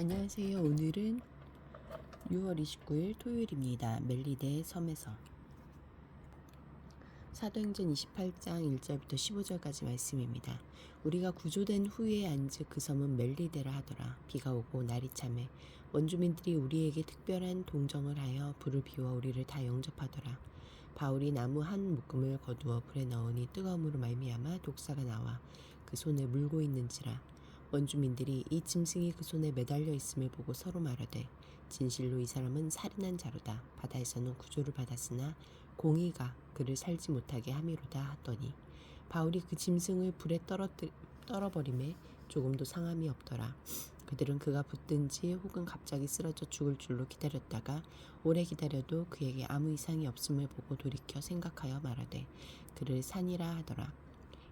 안녕하세요. 오늘은 6월 29일 토요일입니다. 멜리데 섬에서 사도행전 28장 1절부터 15절까지 말씀입니다. 우리가 구조된 후에 앉은 그 섬은 멜리데라 하더라. 비가 오고 날이 참해 원주민들이 우리에게 특별한 동정을 하여 불을 비워 우리를 다 영접하더라. 바울이 나무 한 묶음을 거두어 불에 넣으니 뜨거움으로 말미암아 독사가 나와 그 손에 물고 있는지라 원주민들이 이 짐승이 그 손에 매달려 있음을 보고 서로 말하되 진실로 이 사람은 살인한 자로다. 바다에서는 구조를 받았으나 공의가 그를 살지 못하게 함이로다 하더니 바울이 그 짐승을 불에 떨어뜨, 떨어버림에 조금도 상함이 없더라. 그들은 그가 붙든지 혹은 갑자기 쓰러져 죽을 줄로 기다렸다가 오래 기다려도 그에게 아무 이상이 없음을 보고 돌이켜 생각하여 말하되 그를 산이라 하더라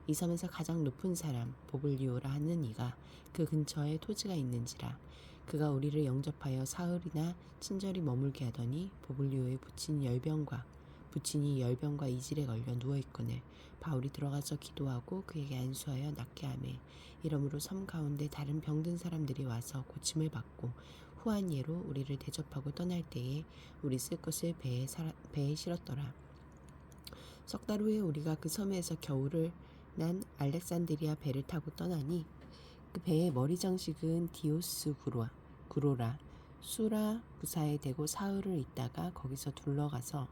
이 섬에서 가장 높은 사람 보블리오라 하는 이가 그 근처에 토지가 있는지라. 그가 우리를 영접하여 사흘이나 친절히 머물게 하더니 보블리오의 부친 열병과 부친이 열병과 이질에 걸려 누워 있거늘 바울이 들어가서 기도하고 그에게 안수하여 낫게 하매 이러므로 섬 가운데 다른 병든 사람들이 와서 고침을 받고 후한 예로 우리를 대접하고 떠날 때에 우리 쓸 것을 배에, 살아, 배에 실었더라. 석 달 후에 우리가 그 섬에서 겨울을 난 알렉산드리아 배를 타고 떠나니 그 배의 머리 장식은 디오스 구로라, 구로라 수라 부사에 대고 사흘을 있다가 거기서 둘러가서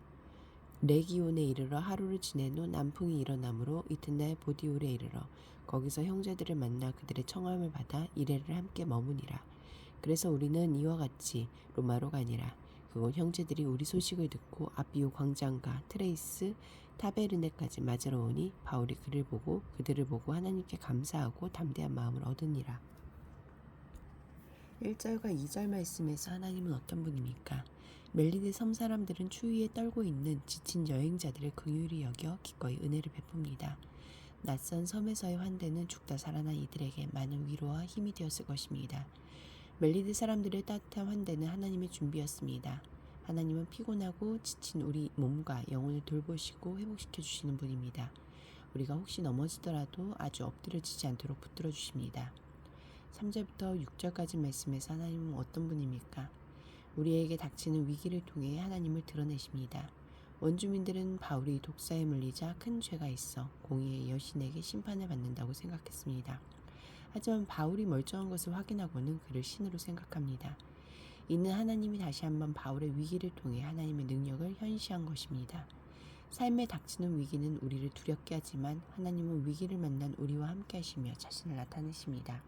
레기온에 이르러 하루를 지낸 후 남풍이 일어나므로 이튿날 보디올에 이르러 거기서 형제들을 만나 그들의 청함을 받아 이래를 함께 머무니라. 그래서 우리는 이와 같이 로마로 가니라. 그곳 형제들이 우리 소식을 듣고 아비오 광장과 트레이스 타베르네까지 맞으러 오니 바울이 그를 보고 그들을 보고 하나님께 감사하고 담대한 마음을 얻으니라. 1절과 2절 말씀에서 하나님은 어떤 분입니까? 멜리데 섬 사람들은 추위에 떨고 있는 지친 여행자들을 긍휼히 여겨 기꺼이 은혜를 베풉니다. 낯선 섬에서의 환대는 죽다 살아난 이들에게 많은 위로와 힘이 되었을 것입니다. 멜리드 사람들의 따뜻한 환대는 하나님의 준비였습니다. 하나님은 피곤하고 지친 우리 몸과 영혼을 돌보시고 회복시켜 주시는 분입니다. 우리가 혹시 넘어지더라도 아주 엎드려지지 않도록 붙들어 주십니다. 3절부터 6절까지 말씀에서 하나님은 어떤 분입니까? 우리에게 닥치는 위기를 통해 하나님을 드러내십니다. 원주민들은 바울이 독사에 물리자 큰 죄가 있어 공의의 여신에게 심판을 받는다고 생각했습니다. 하지만 바울이 멀쩡한 것을 확인하고는 그를 신으로 생각합니다. 이는 하나님이 다시 한번 바울의 위기를 통해 하나님의 능력을 현시한 것입니다. 삶에 닥치는 위기는 우리를 두렵게 하지만 하나님은 위기를 만난 우리와 함께 하시며 자신을 나타내십니다.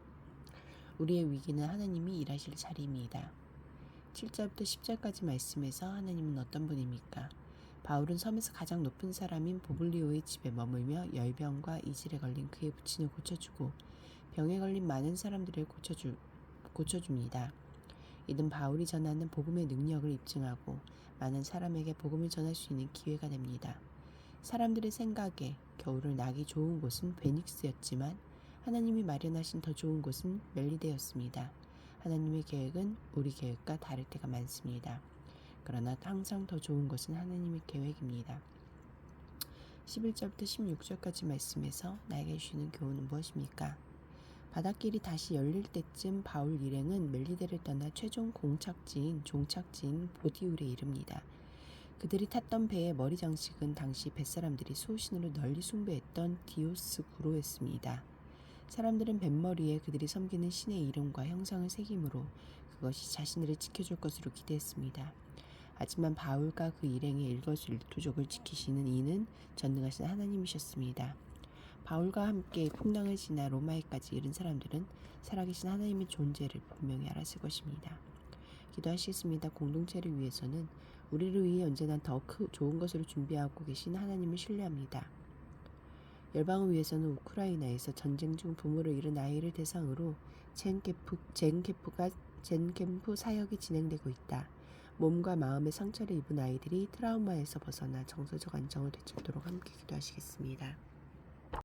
우리의 위기는 하나님이 일하실 자리입니다. 7절부터 10절까지 말씀에서 하나님은 어떤 분입니까? 바울은 섬에서 가장 높은 사람인 보블리오의 집에 머물며 열병과 이질에 걸린 그의 부친을 고쳐주고 병에 걸린 많은 사람들을 고쳐주, 고쳐줍니다. 이는 바울이 전하는 복음의 능력을 입증하고 많은 사람에게 복음을 전할 수 있는 기회가 됩니다. 사람들의 생각에 겨울을 나기 좋은 곳은 베닉스였지만 하나님이 마련하신 더 좋은 곳은 멜리데였습니다. 하나님의 계획은 우리 계획과 다를 때가 많습니다. 그러나 항상 더 좋은 것은 하나님의 계획입니다. 11절부터 16절까지 말씀에서 나에게 주시는 교훈은 무엇입니까? 바닷길이 다시 열릴 때쯤 바울 일행은 멜리데를 떠나 최종 공착지인 종착지인 보디울에 이릅니다. 그들이 탔던 배의 머리 장식은 당시 뱃사람들이 수호신으로 널리 숭배했던 디오스 구로였습니다. 사람들은 뱃머리에 그들이 섬기는 신의 이름과 형상을 새김으로 그것이 자신들을 지켜줄 것으로 기대했습니다. 하지만 바울과 그 일행의 일거수일투족을 지키시는 이는 전능하신 하나님이셨습니다. 바울과 함께 풍랑을 지나 로마에까지 이른 사람들은 살아계신 하나님의 존재를 분명히 알았을 것입니다. 기도하시겠습니다. 공동체를 위해서는 우리를 위해 언제나 더 크, 좋은 것을 준비하고 계신 하나님을 신뢰합니다. 열방을 위해서는 우크라이나에서 전쟁 중 부모를 잃은 아이를 대상으로 젠캠프, 젠캠프가 젠캠프 사역이 진행되고 있다. 몸과 마음의 상처를 입은 아이들이 트라우마에서 벗어나 정서적 안정을 되찾도록 함께 기도하시겠습니다.